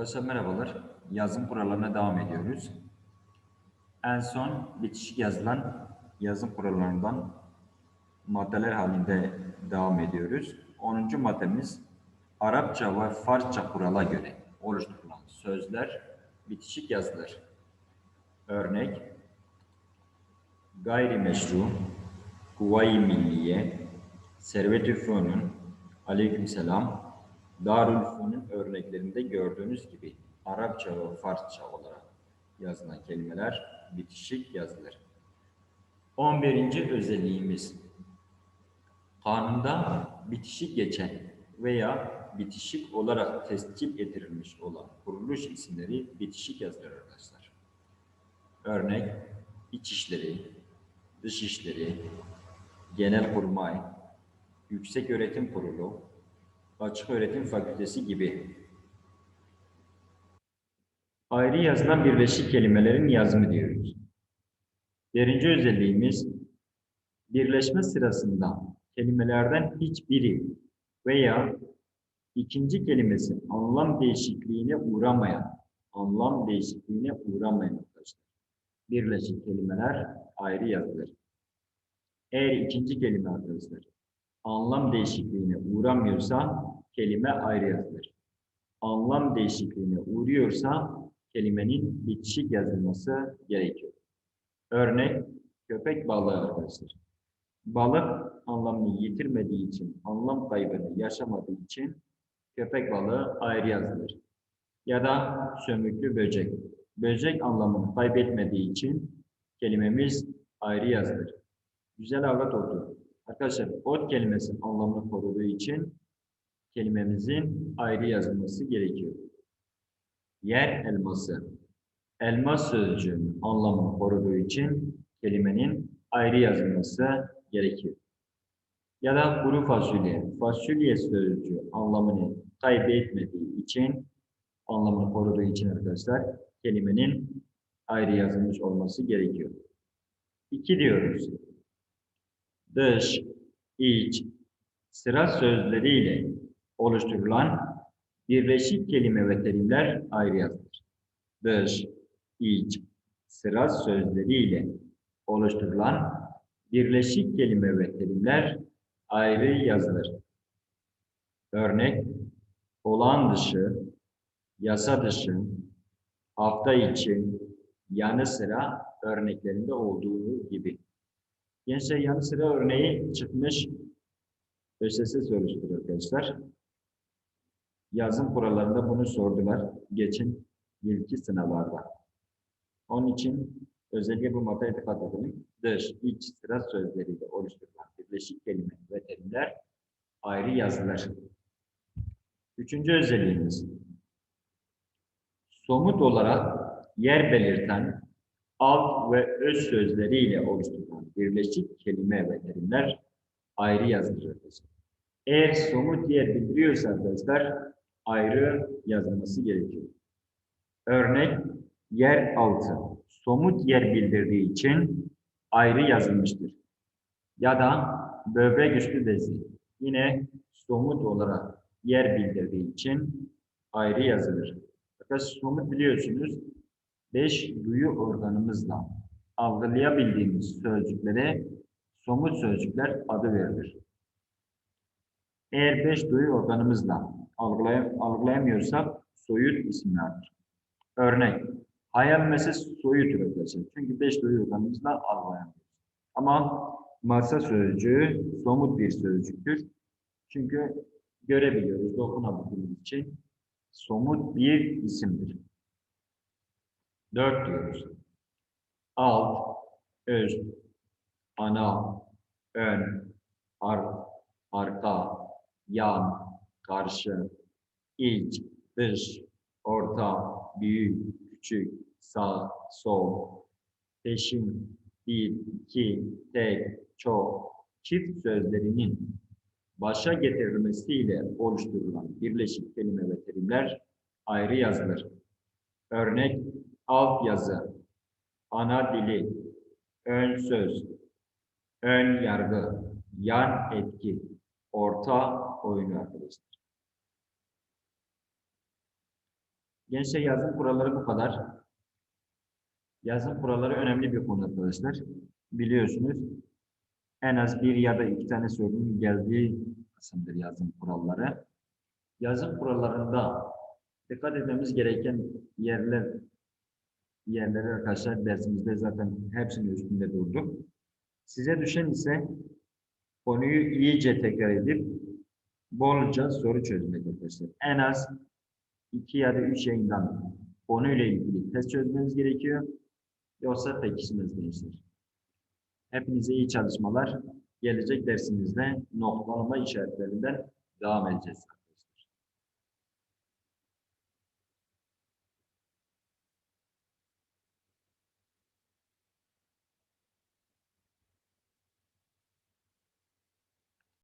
Arkadaşlar merhabalar. Yazım kurallarına devam ediyoruz. En son bitişik yazılan yazım kurallarından maddeler halinde devam ediyoruz. 10. maddemiz Arapça ve Farsça kurala göre oluşturulan sözler bitişik yazılır. Örnek gayrimeşru, kuvay-i milliye, servet-i fünun, aleykümselam, Darül Fünun örneklerinde gördüğünüz gibi Arapça ve Farsça olarak yazılan kelimeler bitişik yazılır. 11. özelliğimiz kanunda bitişik geçen veya bitişik olarak tescil ettirilmiş olan kuruluş isimleri bitişik yazılır arkadaşlar. Örnek İçişleri, Dışişleri, Genelkurmay, Yüksek Öğretim Kurulu, Açık Öğretim Fakültesi gibi. Ayrı yazılan birleşik kelimelerin yazımı diyoruz. Birinci özelliğimiz birleşme sırasında kelimelerden hiçbiri veya ikinci kelimesi anlam değişikliğine uğramayan, anlam değişikliğine uğramayan arkadaşlar. Birleşik kelimeler ayrı yazılır. Eğer ikinci kelime arkadaşlar anlam değişikliğine uğramıyorsa kelime ayrı yazılır. Anlam değişikliğine uğruyorsa kelimenin bitişik yazılması gerekiyor. Örnek köpek balığı arkadaşlar. Balık anlamını yitirmediği için, anlam kaybını yaşamadığı için köpek balığı ayrı yazılır. Ya da sömüklü böcek. Böcek anlamını kaybetmediği için kelimemiz ayrı yazılır. Güzel avrat oldu. Arkadaşlar ot kelimesi anlamını koruduğu için kelimemizin ayrı yazılması gerekiyor. Yer elması. Elmas sözcüğünün anlamını koruduğu için kelimenin ayrı yazılması gerekiyor. Ya da kuru fasulye. Fasulye sözcüğü anlamını kaybetmediği için anlamını koruduğu için arkadaşlar kelimenin ayrı yazılmış olması gerekiyor. İki diyoruz dış, iç, sıra sözleriyle oluşturulan birleşik kelime ve terimler ayrı yazılır. Dış, iç, sıra sözleriyle oluşturulan birleşik kelime ve terimler ayrı yazılır. Örnek, olağan dışı, yasa dışı, hafta içi, yanı sıra örneklerinde olduğu gibi. Gençler yanı sıra örneği çıkmış ÖSS sorusudur arkadaşlar. Yazım kurallarında bunu sordular. Geçin yılki sınavlarda. Onun için özellikle bu maddeye dikkat edelim. Dış, iç sıra sözleriyle oluşturulan birleşik kelime ve terimler ayrı yazılır. Üçüncü özelliğimiz somut olarak yer belirten alt ve öz sözleriyle oluşturulan birleşik kelime ve terimler ayrı yazılır. Eğer somut yer bildiriyorsa arkadaşlar ayrı yazılması gerekiyor. Örnek yer altı somut yer bildirdiği için ayrı yazılmıştır. Ya da böbrek üstü bezi yine somut olarak yer bildirdiği için ayrı yazılır. Fakat somut biliyorsunuz beş duyu organımızla algılayabildiğimiz sözcüklere somut sözcükler adı verilir. Eğer beş duyu organımızla algılay algılayamıyorsak soyut isimlerdir. Örnek, hayal meselesi soyutur arkadaşlar. Çünkü beş duyu organımızla algılayamıyoruz. Ama masa sözcüğü somut bir sözcüktür. Çünkü görebiliyoruz, dokunabildiğimiz için somut bir isimdir. Dört diyoruz. Alt, öz, ana, ön, ar, arka, yan, karşı, iç, dış, orta, büyük, küçük, sağ, sol, peşin, bir, iki, tek, çok, çift sözlerinin başa getirilmesiyle oluşturulan birleşik kelime ve terimler ayrı yazılır. Örnek alt yazı, ana dili, ön söz, ön yargı, yan etki, orta oyunu arkadaşlar. Gençler yazım kuralları bu kadar. Yazım kuralları önemli bir konu arkadaşlar. Biliyorsunuz en az bir ya da iki tane sorunun geldiği kısımdır yazım kuralları. Yazım kurallarında dikkat etmemiz gereken yerler yerleri arkadaşlar dersimizde zaten hepsinin üstünde durduk. Size düşen ise konuyu iyice tekrar edip bolca soru çözmek arkadaşlar. En az iki ya da üç yayından konuyla ilgili test çözmeniz gerekiyor. Yoksa pekişmez gençler. Hepinize iyi çalışmalar. Gelecek dersimizde noktalama işaretlerinden devam edeceğiz.